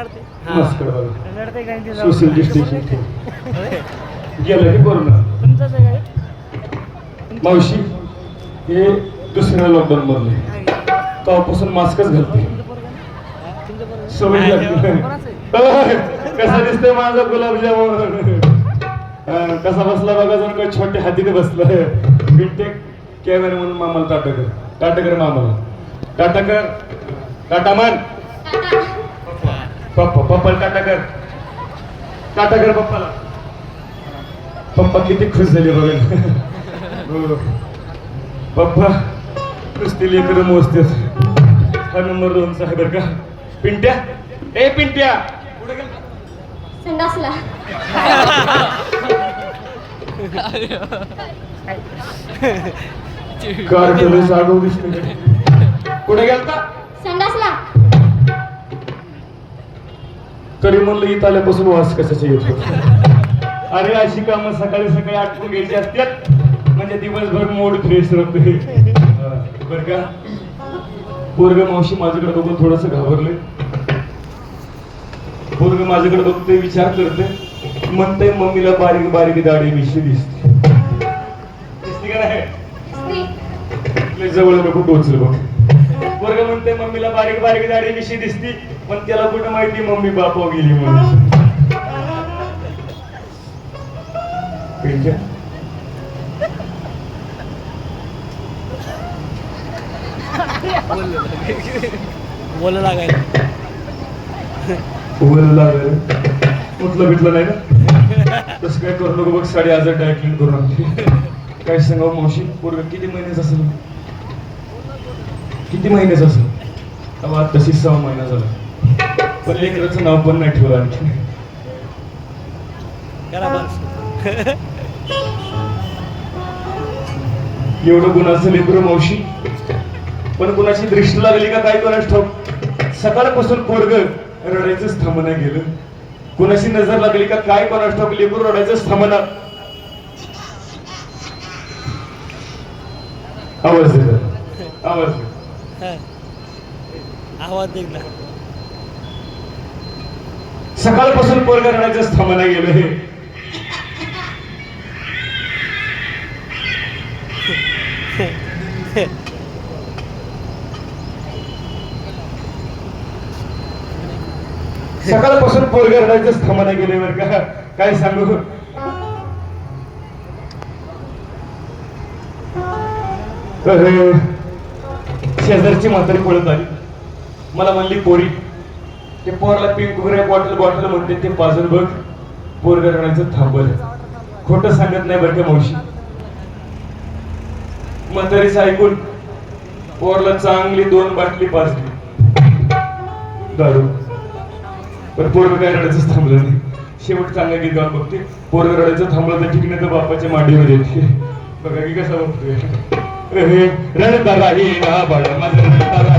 काढते मस्त बघा लढते काय ते जाऊ सोशल डिस्टन्सिंग गेलं की कोरोना तुमचंच आहे काय? मावशी हे दुसऱ्या लॉकडाऊन मधले. तेव्हापासून मास्कच घालते. तुमचं पोरगं ना? तुमचं पोरगं? सवय लागली. कोणाचं आहे? कसा दिसतोय माझा गुलाबजामुन? अं, कसा बसला बघा जण का छोट्या हातीने बसला. बिनटेक कॅमेरा म्हणून मामाला टाटा कर. टाटा कर मामाला. टाटा कर. पप्पा पप्पाला टाटा कर टाटा कर पप्पाला. पप्पा किती खुश झाले बघा. पप्पा नुसती लेकर मोजतेच हा नंबर दोन साहेब बरं का. पिंट्या ए पिंट्या कुठे गेला? संडासला. कार दिसते कुठे गेलता? संडासला. तरी म्हणलं इथं आल्यापासून वास कशाचे येत होता? अरे अशी कामं सकाळी सकाळी आठवून घ्यायची असतात. म्हणजे दिवसभर मूड फ्रेश राहतोय. बर का? पोरग मावशी माझ्याकडे बघून थोडस घाबरले पोरग माझ्याकडे बघतोय विचार करते म्हणतंय मम्मीला बारीक बारीक दाढी मिशी दिसते. दिसते का नाही? जवळ नको टोचल बघ. वर्ग म्हणते मम्मीला बारीक बारीक दाढी मिशी दिसती. पण त्याला कुठं माहिती मम्मी बापा गेली म्हणून? बोलायला लागायला. उठलं बिटलं नाही ना? तसं काय करू नको बघ साडी आजार डायक्लिन करून काय सांगावं मावशी? पोरग किती महिन्याचं असेल? किती महिन्याचं असेल? तशी सहा महिना झाला. पण लेकराचं नाव पण नाही ठेवलं आणखी एवढं गुणाचं लेकरं मावशी. पण कुणाची दृष्टी लागली का काय कोणाच ठाऊक? सकाळपासून पोरग रडायचंच थांबणं गेलं. कुणाची नजर लागली का काय कोणाच ठाऊक? लेकरू रडायचंच थांबणं. आवाज आवाज दे. हा. आवाज सकाळपासून पोरग रडायचंच थांबणं गेलं हे सकाळपासून पोरग रडायचंच थांबणं गेले बरं का. काय सांगू? शेजारची म्हातारी पळत आली. मला म्हणली पोरी ते पोरला पिंक वगैरे बॉटल बॉटल म्हणते ते पाजून बघ. पोरग रडायचं थांबल. खोटं सांगत नाही बरं का मावशी. म्हातारीच ऐकून पोरला चांगली दोन बाटली पाजली. दारू. पण पोरग काय रडायचं थांबलं नाही. शेवट चांगलं गीत गाऊन बघते. पोरग रडायचं थांबलं तर ठीक नाही तर बापाच्या मांडीवर येते बघा की कसा बघतोय. हे रडता राही ना बाळा माझं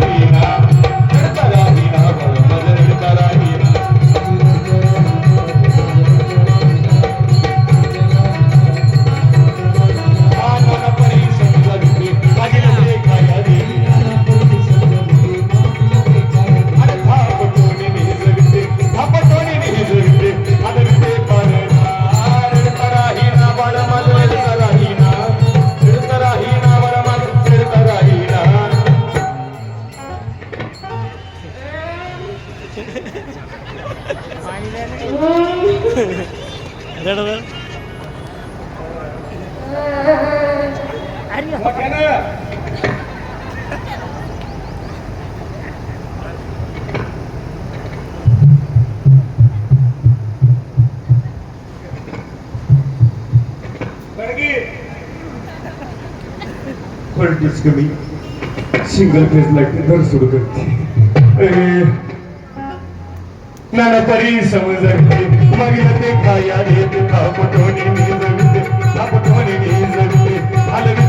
എന്താണത് Where is this going? Single phase light दर सुरू करते. नाना तरी समज मगिल ते खाया रे तुका पटोने नी जगते हा आलं